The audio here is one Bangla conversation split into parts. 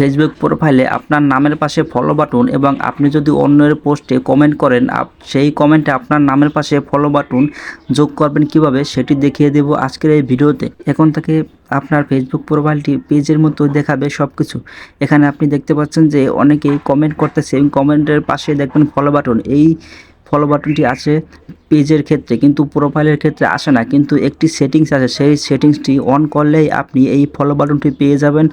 ফেসবুক প্রোফাইলে আপনার নামের পাশে ফলো বাটন এবং আপনি যদি অন্যের পোস্টে কমেন্ট করেন সেই কমেন্টে আপনার নামের পাশে ফলো বাটন যোগ করবেন কীভাবে সেটি দেখিয়ে দেব আজকের এই ভিডিওতে। এখন থেকে আপনার ফেসবুক প্রোফাইলটি পেজের মতো দেখাবে সব কিছু এখানে আপনি দেখতে পাচ্ছেন যে অনেকেই কমেন্ট করতেছে এবং কমেন্টের পাশে দেখবেন ফলো বাটন এই ফলো বাটনটি আছে পেজের ক্ষেত্রে, কিন্তু প্রোফাইলের ক্ষেত্রে আসে না। কিন্তু একটি সেটিংস আছে, সেই সেটিংসটি অন করলেই আপনি এই ফলো বাটনটি পেয়ে যাবেন।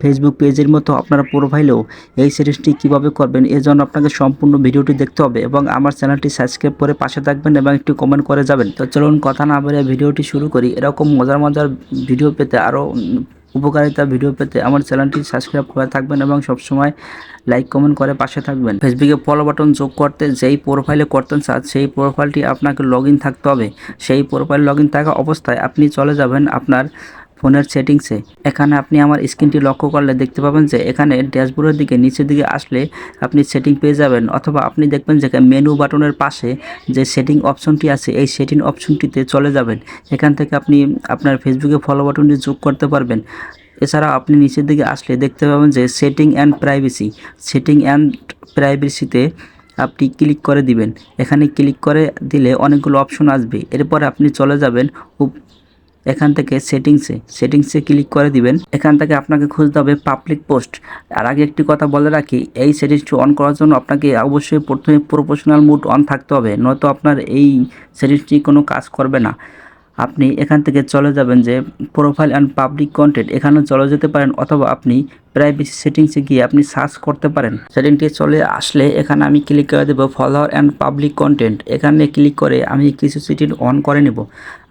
ফেসবুক পেজের মতো আপনার প্রোফাইলেও এই সিরিজটি কীভাবে করবেন এর জন্য আপনাকে সম্পূর্ণ ভিডিওটি দেখতে হবে এবং আমার চ্যানেলটি সাবস্ক্রাইব করে পাশে থাকবেন এবং একটু কমেন্ট করে যাবেন। তো চলুন কথা না বলে ভিডিওটি শুরু করি। এরকম মজার মজার ভিডিও পেতে আরও উপকারিতা ভিডিও পেতে আমার চ্যানেলটি সাবস্ক্রাইব করে থাকবেন এবং সবসময় লাইক কমেন্ট করে পাশে থাকবেন। ফেসবুকে ফলো বাটন যোগ করতে যেই প্রোফাইলে করতেন চান সেই প্রোফাইলটি আপনাকে লগ থাকতে হবে। সেই প্রোফাইল লগ থাকা অবস্থায় আপনি চলে যাবেন আপনার ফোনের সেটিংসে। এখানে আপনি আমার স্ক্রিনটি লক্ষ্য করলে দেখতে পাবেন যে এখানে ড্যাশবোর্ডের দিকে, নিচের দিকে আসলে আপনি সেটিং পেয়ে যাবেন অথবা আপনি দেখবেন যে মেনু বাটনের পাশে যে সেটিং অপশনটি আছে, এই সেটিং অপশনটিতে চলে যাবেন। এখান থেকে আপনি আপনার ফেসবুকে ফলো বাটনটি যোগ করতে পারবেন। এছাড়া আপনি নিচের দিকে আসলে দেখতে পাবেন যে setting and privacy. Setting and প্রাইভেসিতে আপনি ক্লিক করে দিবেন। এখানে ক্লিক করে দিলে অনেকগুলো অপশন আসবে। এরপরে আপনি চলে যাবেন এখান থেকে সেটিংসে সেটিংসে ক্লিক করে দিবেন। এখান থেকে আপনাকে খুঁজতে হবে পাবলিক পোস্ট আর আগে একটি কথা বলে রাখি, এই সেটিংসটি অন করার জন্য আপনাকে অবশ্যই প্রথমে প্রফেশনাল মুড অন থাকতে হবে, নয়তো আপনার এই সেটিংসটি কোনো কাজ করবে না। আপনি এখান থেকে চলে যাবেন যে প্রোফাইল অ্যান্ড পাবলিক কন্টেন্ট এখানে চলে যেতে পারেন অথবা আপনি প্রাইভেসি সেটিংসে গিয়ে আপনি সার্চ করতে পারেন। সেটিংটি চলে আসলে এখানে আমি ক্লিক করে দেবো ফলোয়ার অ্যান্ড পাবলিক কন্টেন্ট এখানে ক্লিক করে আমি কিছু সেটিং অন করে নেব।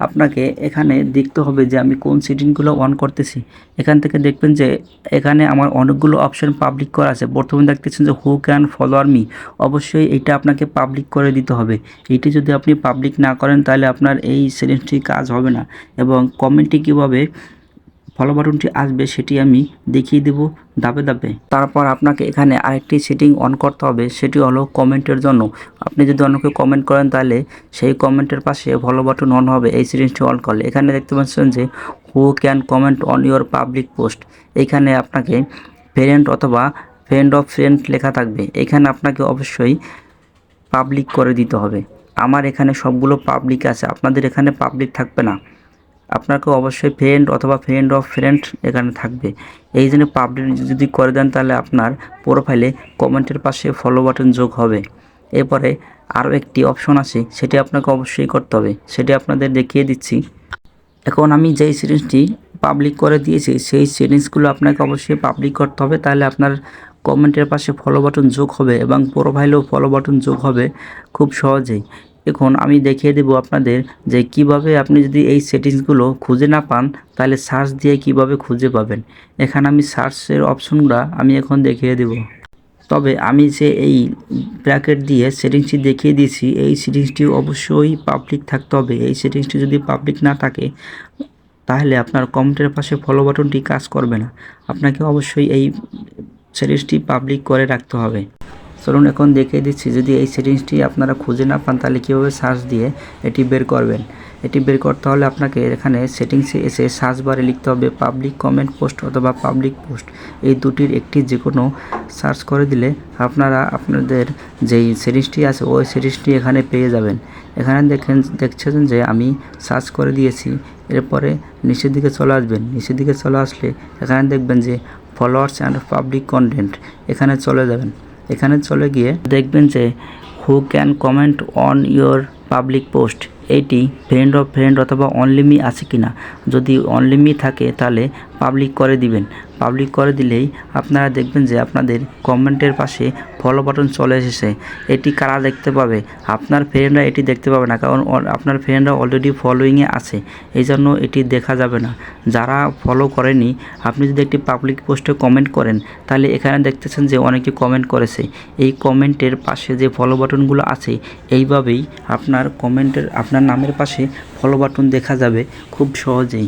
আপনাকে এখানে দেখতে হবে যে আমি কোন সেটিংগুলো অন করতেছি। এখান থেকে দেখবেন যে এখানে আমার অনেকগুলো অপশন পাবলিক করা আছে। প্রথমে দেখতেছেন যে হু ক্যান ফলোয়ার মি অবশ্যই এটা আপনাকে পাবলিক করে দিতে হবে। এটি যদি আপনি পাবলিক না করেন তাহলে আপনার এই সেটিংসটি কাজ হবে না। এবং কমেন্টটি কীভাবে ফলো বাটনটি আসবে সেটি আমি দেখিয়ে দেব দাবে ধাপে। তারপর আপনাকে এখানে আরেকটি সেটিং অন করতে হবে, সেটি হলো কমেন্টের জন্য। আপনি যদি অন্যকে কমেন্ট করেন তাহলে সেই কমেন্টের পাশে ফলো বাটন অন হবে, এই সেটিংসটি অন করলে। এখানে দেখতে পাচ্ছেন যে who can comment on your public post এখানে আপনাকে ফ্রেন্ড অথবা ফ্রেন্ড অফ ফ্রেন্ড লেখা থাকবে। এখানে আপনাকে অবশ্যই পাবলিক করে দিতে হবে। আমার এখানে সবগুলো পাবলিক আছে, আপনাদের এখানে পাবলিক থাকবে না। আপনাকে অবশ্যই ফ্রেন্ড অথবা ফ্রেন্ড অফ ফ্রেন্ড এখানে থাকবে। এই জন্য পাবলিক যদি করে দেন তাহলে আপনার প্রোফাইলে কমেন্টের পাশে ফলো বাটন যোগ হবে। এরপরে আরও একটি অপশন আছে, সেটি আপনাকে অবশ্যই করতে হবে। সেটি আপনাদের দেখিয়ে দিচ্ছি। এখন আমি যেই সিরিজটি পাবলিক করে দিয়েছি, সেই সিরিজগুলো আপনাকে অবশ্যই পাবলিক করতে হবে। তাহলে আপনার কমেন্টের পাশে ফলো বাটন যোগ হবে এবং প্রোফাইলেও ফলো বাটন যোগ হবে খুব সহজেই। এখন আমি দেখিয়ে দেব আপনাদের যে কীভাবে আপনি যদি এই সেটিংসগুলো খুঁজে না পান, তাহলে সার্চ দিয়ে কীভাবে খুঁজে পাবেন। এখানে আমি সার্চের অপশনগুলো আমি এখন দেখিয়ে দেব। তবে আমি যে এই ব্র্যাকেট দিয়ে সেটিংসটি দেখিয়ে দিয়েছি, এই সেটিংসটি অবশ্যই পাবলিক থাকতে হবে। এই সেটিংসটি যদি পাবলিক না থাকে, তাহলে আপনার কমেন্টের পাশে ফলো বাটনটি কাজ করবে না। আপনাকে অবশ্যই এই সেটিংসটি পাবলিক করে রাখতে হবে। চলুন এখন দেখিয়ে দিচ্ছি, যদি এই সেটিংসটি আপনারা খুঁজে না পান, তাহলে কীভাবে সার্চ দিয়ে এটি বের করবেন? এটি বের করতে হলে আপনাকে এখানে সেটিংসে এসে সার্চ বারে লিখতে হবে পাবলিক কমেন্ট পোস্ট অথবা পাবলিক পোস্ট। এই দুটির একটি যে কোনো সার্চ করে দিলে আপনারা আপনাদের যেই সিরিজটি আছে, ওই সিরিজটি এখানে পেয়ে যাবেন। এখানে দেখেন, দেখছেন যে আমি সার্চ করে দিয়েছি, এরপরে নিচের দিকে চলে আসবেন। নিচের দিকে চলে আসলে এখানে দেখবেন যে ফলোয়ার্স অ্যান্ড পাবলিক কন্টেন্ট এখানে চলে যাবেন। এখানে চলে গিয়ে দেখবেন যে who can comment on your public post eighty friend of friend অথবা অনলি মি আছে কি না যদি অনলি মি থাকে, তাহলে পাবলিক করে দিবেন। পাবলিক করে দিলেই আপনারা দেখবেন যে আপনাদের কমেন্টের পাশে ফলো বাটন চলে এসেছে। এটি কারা দেখতে পাবে? আপনার ফ্রেন্ডরা এটি দেখতে পাবে না, কারণ আপনার ফ্রেন্ডরা অলরেডি ফলোয়িংয়ে আছে। এই জন্য এটি দেখা যাবে না। যারা ফলো করেনি, আপনি যদি একটি পাবলিক পোস্টে কমেন্ট করেন, তাহলে এখানে দেখতেছেন যে অনেকে কমেন্ট করেছে। এই কমেন্টের পাশে যে ফলো বাটনগুলো আছে, এইভাবেই আপনার কমেন্টের আপনার নামের পাশে ফলো বাটন দেখা যাবে খুব সহজেই।